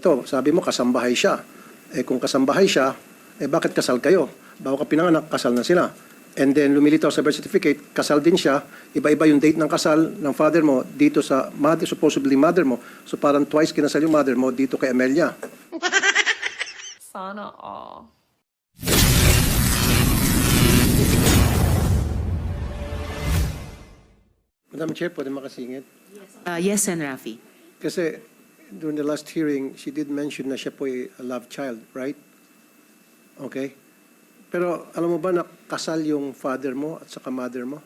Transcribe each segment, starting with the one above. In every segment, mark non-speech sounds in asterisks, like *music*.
Ito, sabi mo kasambahay siya. Eh kung kasambahay siya, eh bakit kasal kayo? Bago ka pinanganak, kasal na sila. And then lumilitaw sa birth certificate, kasal din siya. Iba-iba yung date ng kasal ng father mo dito sa mother, supposedly mother mo. So parang twice kinasal yung mother mo dito kay Amelia. *laughs* Sana all. Madam Chair, pwede makasingit? Uh, yes, Sen. Rafi. Kasi during the last hearing, she did mention na siya po ay a love child, right? Okay? Pero alam mo ba na kasal yung father mo at saka mother mo?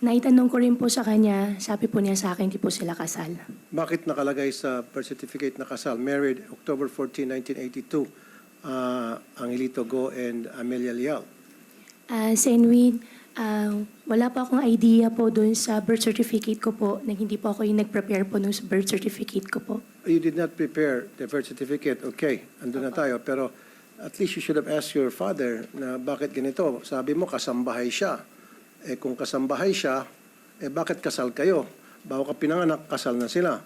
Naitanong ko rin po sa kanya, sabi po niya sa akin, hindi po sila kasal. Bakit nakalagay sa birth certificate na kasal? Married October 14, 1982, uh, Angelito Go and Amelia Lial. Ah, Senwin, ah, wala po akong idea po doon sa birth certificate ko po, na hindi po ako yung nag-prepare po nung birth certificate ko po. You did not prepare the birth certificate. Okay, andun na tayo. Pero at least you should have asked your father na bakit ganito. Sabi mo, kasambahay siya. Eh kung kasambahay siya, eh bakit kasal kayo? Bago ka pinanganak, kasal na sila.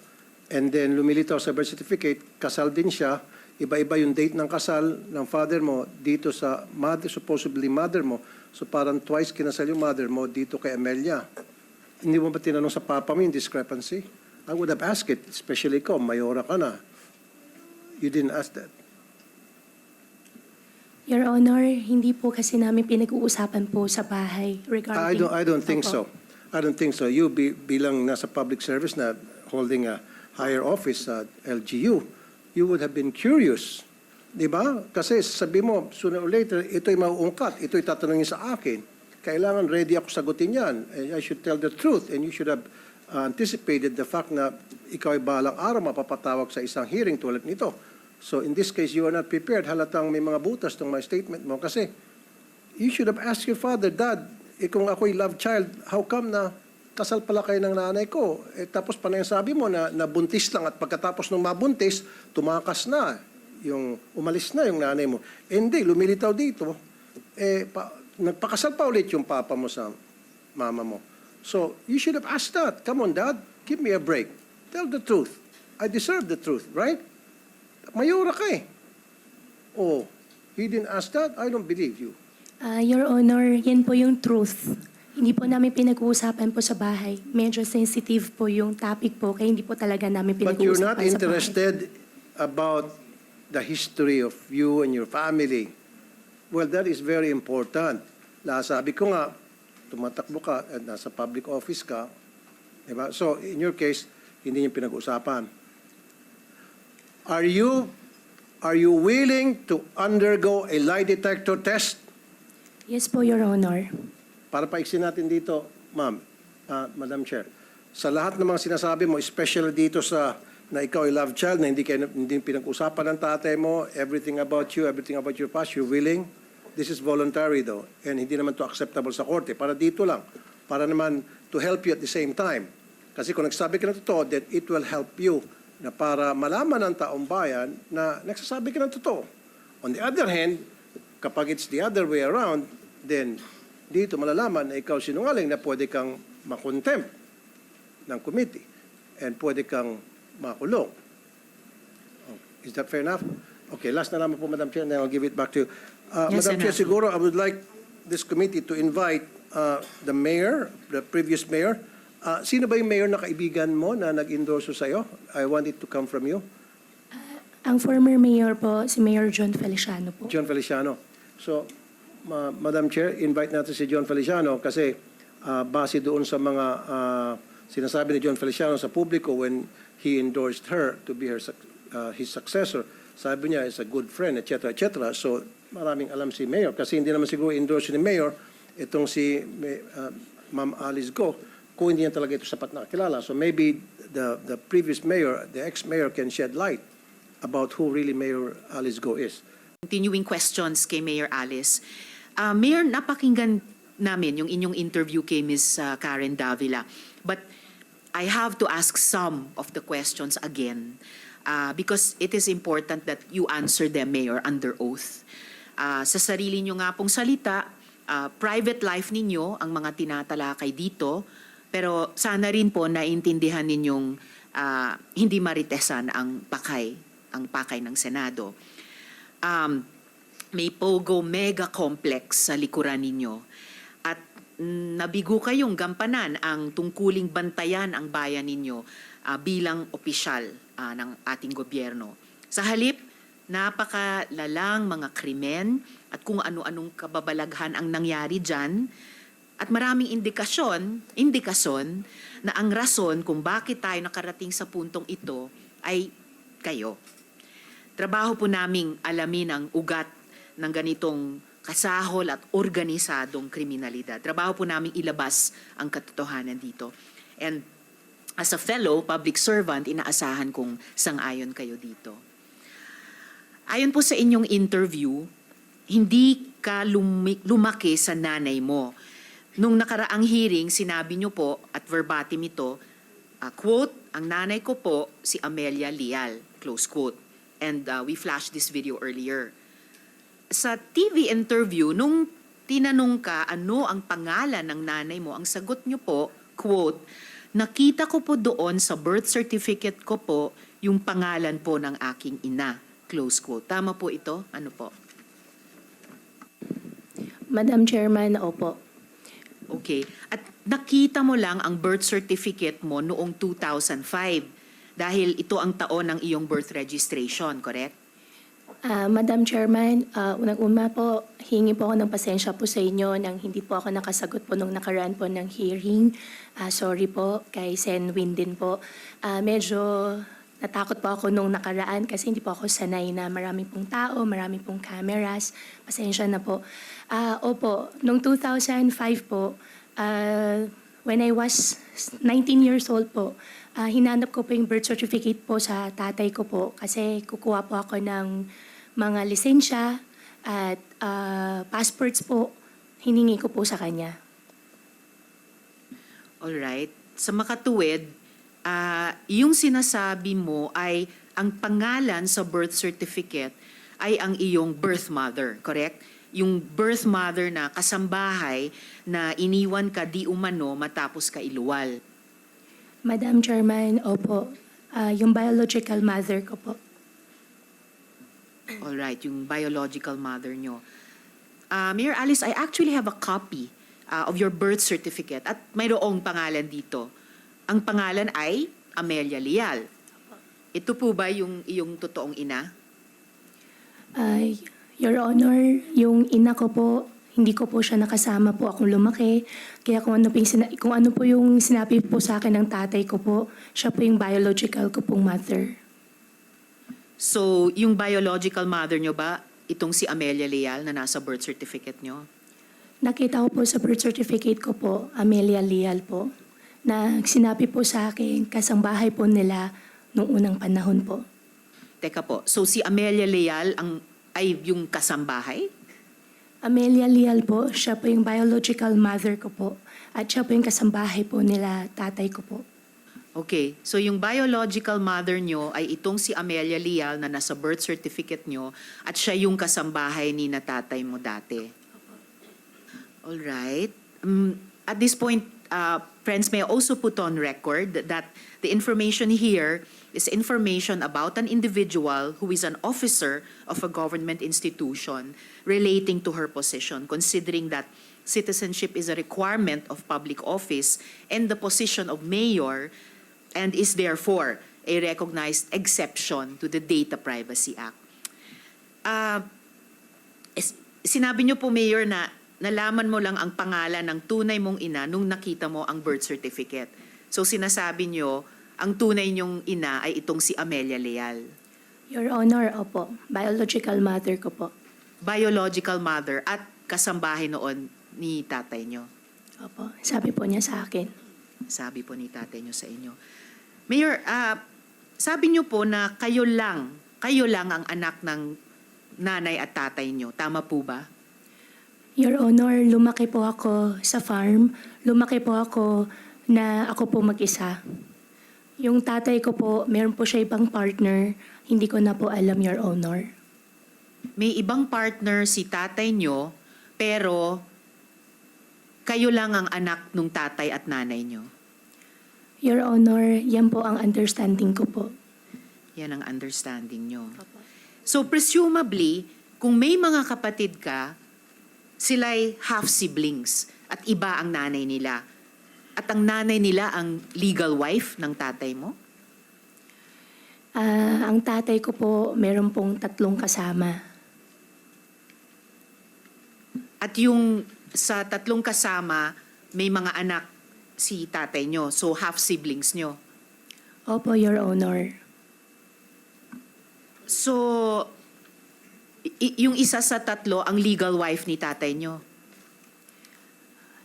And then lumilitaw sa birth certificate, kasal din siya. Iba-iba yung date ng kasal ng father mo dito sa mother, supposedly mother mo. So parang twice kinasal yung mother mo dito kay Amelia. Hindi mo ba tinanong sa papa mo yung discrepancy? I would have asked it, especially ikaw, mayora ka na. You didn't ask that. Your Honor, hindi po kasi namin pinag-uusapan po sa bahay regarding... I don't, I don't think Opo. so. I don't think so. You bi- bilang nasa public service na holding a higher office sa LGU, you would have been curious. Di ba? Kasi sabi mo, sooner or later, ito'y mauungkat, ito'y tatanungin sa akin. Kailangan ready ako sagutin yan. I should tell the truth and you should have uh, anticipated the fact na ikaw ay balang araw mapapatawag sa isang hearing tulad nito. So in this case, you are not prepared. Halatang may mga butas tong my statement mo kasi you should have asked your father, Dad, eh kung ako'y love child, how come na kasal pala kayo ng nanay ko? Eh, tapos pa yung sabi mo na nabuntis lang at pagkatapos ng mabuntis, tumakas na. Yung umalis na yung nanay mo. Eh, hindi, lumilitaw dito. Eh, pa, nagpakasal pa ulit yung papa mo sa mama mo. So, you should have asked that. Come on, Dad, give me a break. Tell the truth. I deserve the truth, right? Mayura ka eh. Oh, he didn't ask that? I don't believe you. Ah, Your Honor, yan po yung truth. Hindi po namin pinag-uusapan po sa bahay. Medyo sensitive po yung topic po, kaya hindi po talaga namin But you're not pinag-uusapan sa bahay. interested about the history of you and your family. Well, that is very important. La, sabi ko nga, tumatakbo ka at nasa public office ka. Diba? So, in your case, hindi niyo pinag-usapan. Are you, are you willing to undergo a lie detector test? Yes po, Your Honor. Para paiksin natin dito, ma'am, ah, Madam Chair, sa lahat ng mga sinasabi mo, especially dito sa na ikaw ay love child, na hindi, kayo, hindi pinag-usapan ng tatay mo, everything about you, everything about your past, you're willing. This is voluntary though, and hindi naman to acceptable sa korte. Para dito lang, para naman to help you at the same time. Kasi kung nagsabi ka ng totoo, then it will help you na para malaman ng taong bayan na nagsasabi ka ng totoo. On the other hand, kapag it's the other way around, then dito malalaman na ikaw sinungaling na pwede kang makontempt ng committee and pwede kang makulong. Oh, Is that fair enough? Okay, last na naman po, Madam Chair, and then I'll give it back to you. Uh, Yes, Madam Chair, siguro I would like this committee to invite uh, the mayor, the previous mayor. Uh, sino ba yung mayor na kaibigan mo na nag-endorso sa'yo? I want it to come from you. Ang former mayor po, si Mayor John Feliciano po. John Feliciano. So, ma- Madam Chair, invite natin si John Feliciano kasi ah, base doon sa mga ah, sinasabi ni John Feliciano sa publiko when he endorsed her to be her ah, his successor. Sabi niya, is a good friend, etc., etc. So, maraming alam si Mayor kasi hindi naman siguro endorse ni Mayor itong si ah, Ma'am Alice Go kung hindi niya talaga ito sapat na kilala. So maybe the, the previous mayor, the ex-mayor can shed light about who really Mayor Alice Go is. Continuing questions kay Mayor Alice. Uh, Mayor, napakinggan namin yung inyong interview kay Ms. uh, Karen Davila. But I have to ask some of the questions again uh, because it is important that you answer them, Mayor, under oath. Uh, sa sarili nyo nga pong salita, uh, private life ninyo ang mga tinatalakay dito, pero sana rin po naintindihan ninyong uh, hindi maritesan ang pakay ang pakay ng Senado. Um, may Pogo Mega Complex sa likuran ninyo. At nabigo kayong gampanan ang tungkuling bantayan ang bayan ninyo ah, bilang opisyal ah, ng ating gobyerno. Sa halip, napakalalang mga krimen at kung ano-anong kababalaghan ang nangyari dyan at maraming indikasyon, indikasyon na ang rason kung bakit tayo nakarating sa puntong ito ay kayo. Trabaho po naming alamin ang ugat ng ganitong kasahol at organisadong kriminalidad. Trabaho po naming ilabas ang katotohanan dito. And as a fellow public servant, inaasahan kong sang-ayon kayo dito. Ayon po sa inyong interview, hindi ka lumaki sa nanay mo. Nung nakaraang hearing, sinabi niyo po, at verbatim ito, ah, quote, ang nanay ko po si Amelia Lial, close quote. And ah, we flashed this video earlier. Sa TV interview, nung tinanong ka ano ang pangalan ng nanay mo, ang sagot niyo po, quote, nakita ko po doon sa birth certificate ko po yung pangalan po ng aking ina, close quote. Tama po ito? Ano po? Madam Chairman, opo. Okay. At nakita mo lang ang birth certificate mo noong 2005 dahil ito ang taon ng iyong birth registration, correct? Ah, Madam Chairman, uh, unang-una po, hingi po ako ng pasensya po sa inyo nang hindi po ako nakasagot po nung nakaraan po ng hearing. Ah, sorry po kay Sen Win din po. Ah, medyo natakot po ako nung nakaraan kasi hindi po ako sanay na marami pong tao, marami pong cameras. Pasensya na po. Ah, opo, nung 2005 po, ah, when I was 19 years old po, ah, hinanap ko po yung birth certificate po sa tatay ko po kasi kukuha po ako ng mga lisensya at ah, passports po, hiningi ko po sa kanya. Alright. Sa makatuwid, ah, yung sinasabi mo ay ang pangalan sa birth certificate ay ang iyong birth mother, correct? Yung birth mother na kasambahay na iniwan ka di umano matapos ka iluwal. Madam Chairman, opo, ah, yung biological mother ko po. Alright, yung biological mother nyo. Uh, Mayor Alice, I actually have a copy uh, of your birth certificate at mayroong pangalan dito. Ang pangalan ay Amelia Lial. Ito po ba yung iyong totoong ina? Ay, Your Honor, yung ina ko po, hindi ko po siya nakasama po akong lumaki. Kaya kung ano, po yung, sina- kung ano po yung sinabi po sa akin ng tatay ko po, siya po yung biological ko pong mother. So, yung biological mother nyo ba, itong si Amelia Lial na nasa birth certificate nyo? Nakita ko po sa birth certificate ko po, Amelia Lial po, na sinabi po sa akin, kasangbahay po nila nung unang panahon po. Teka po, so si Amelia Lial ang, ay yung kasambahay? Amelia Lial po, siya po yung biological mother ko po. At siya po yung kasambahay po nila tatay ko po. Okay, so yung biological mother nyo ay itong si Amelia Lial na nasa birth certificate nyo at siya yung kasambahay ni na tatay mo dati. All right. Um, at this point, uh, friends, may also put on record that the information here is information about an individual who is an officer of a government institution relating to her position, considering that citizenship is a requirement of public office and the position of mayor and is therefore a recognized exception to the Data Privacy Act. Is- sinabi niyo po, Mayor, na nalaman mo lang ang pangalan ng tunay mong ina nung nakita mo ang birth certificate. So sinasabi niyo, ang tunay niyong ina ay itong si Amelia Leal. Your Honor, opo, biological mother ko po. Biological mother at kasambahay noon ni tatay niyo. Opo, sabi po niya sa akin. Sabi po ni tatay niyo sa inyo. Mayor, ah, sabi niyo po na kayo lang, kayo lang ang anak ng nanay at tatay niyo. Tama po ba? Your Honor, lumaki po ako sa farm. Lumaki po ako na ako po mag-isa. Yung tatay ko po, meron po siya ibang partner. Hindi ko na po alam, Your Honor. May ibang partner si tatay niyo, pero kayo lang ang anak ng tatay at nanay niyo. Your Honor, yan po ang understanding ko po. Yan ang understanding nyo. So presumably, kung may mga kapatid ka, sila'y half-siblings at iba ang nanay nila. At ang nanay nila ang legal wife ng tatay mo? Ah, ang tatay ko po, meron pong tatlong kasama. At yung sa tatlong kasama, may mga anak si tatay nyo. So half-siblings nyo. Opo, Your Honor. So, i- yung isa sa tatlo, ang legal wife ni tatay nyo.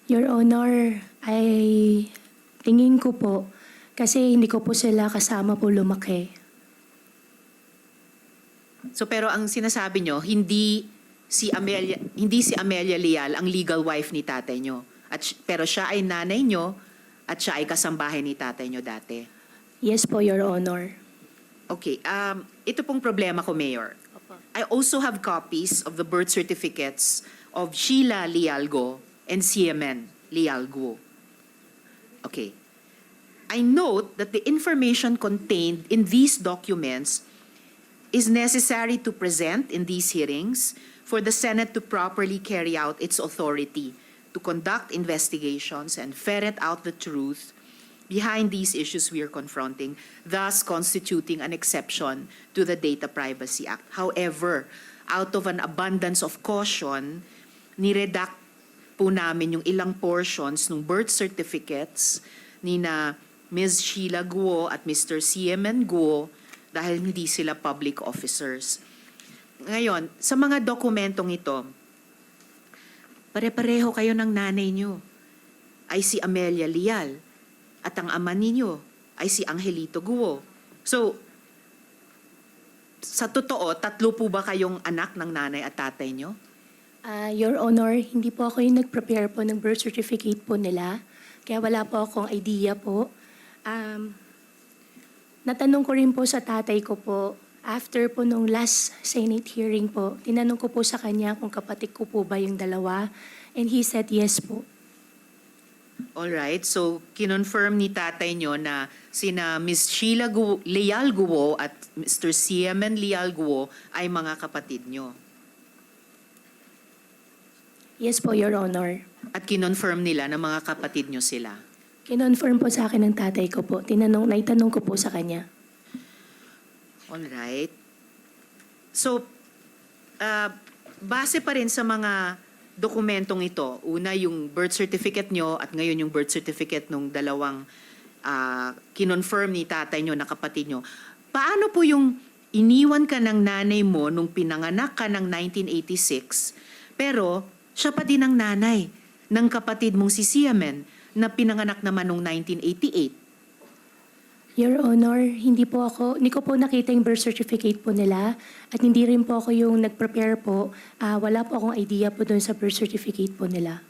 Your Honor, ay tingin ko po, kasi hindi ko po sila kasama po lumaki. So pero ang sinasabi nyo, hindi si Amelia, hindi si Amelia Leal ang legal wife ni tatay nyo. At, pero siya ay nanay nyo at siya ay kasambahay ni tatay nyo dati. Yes po, Your Honor. Okay, um, ito pong problema ko, Mayor. Opo. I also have copies of the birth certificates of Sheila Lialgo and CMN Lialgo. Okay. I note that the information contained in these documents is necessary to present in these hearings for the Senate to properly carry out its authority to conduct investigations and ferret out the truth behind these issues we are confronting, thus constituting an exception to the Data Privacy Act. However, out of an abundance of caution, niredact po namin yung ilang portions ng birth certificates ni na Ms. Sheila Guo at Mr. CMN Guo dahil hindi sila public officers. Ngayon, sa mga dokumentong ito, pare-pareho kayo ng nanay nyo ay si Amelia Lial at ang ama ninyo ay si Angelito Guo. So, sa totoo, tatlo po ba kayong anak ng nanay at tatay nyo? Ah, Your Honor, hindi po ako yung nag-prepare po ng birth certificate po nila. Kaya wala po akong idea po. Um, natanong ko rin po sa tatay ko po, after po nung last Senate hearing po, tinanong ko po sa kanya kung kapatid ko po ba yung dalawa. And he said yes po. Alright, so kinonfirm ni tatay nyo na sina Miss Sheila Gu- Leal Guo at Mr. Siemen Leal Guo ay mga kapatid nyo. Yes po, Your Honor. At kinonfirm nila na mga kapatid nyo sila. Kinonfirm po sa akin ng tatay ko po. Tinanong, naitanong ko po sa kanya. Alright. So, uh, base pa rin sa mga dokumentong ito, una yung birth certificate nyo at ngayon yung birth certificate nung dalawang uh, kinonfirm ni tatay nyo na kapatid nyo, paano po yung iniwan ka ng nanay mo nung pinanganak ka ng 1986, pero siya pa din ang nanay ng kapatid mong si Siamen na pinanganak naman nung 1988? Your Honor, hindi po ako, hindi ko po nakita yung birth certificate po nila at hindi rin po ako yung nag-prepare po. Ah, wala po akong idea po doon sa birth certificate po nila.